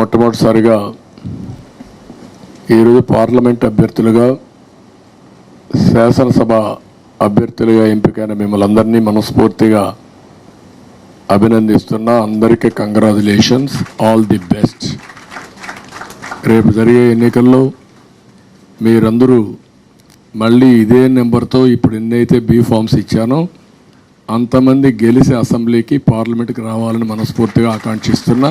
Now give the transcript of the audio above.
మొట్టమొదటిసారిగా ఈరోజు పార్లమెంట్ అభ్యర్థులుగా శాసనసభ అభ్యర్థులుగా ఎంపికైన మిమ్మల్ని అందరినీ మనస్ఫూర్తిగా అభినందిస్తున్నా అందరికీ కంగ్రాచులేషన్స్. All the best. రేపు జరిగే ఎన్నికల్లో మీరందరూ మళ్ళీ ఇదే నెంబర్తో ఇప్పుడు ఎన్నైతే బీ ఫామ్స్ ఇచ్చానో అంతమంది గెలిచి అసెంబ్లీకి పార్లమెంట్కి రావాలని మనస్ఫూర్తిగా ఆకాంక్షిస్తున్నా.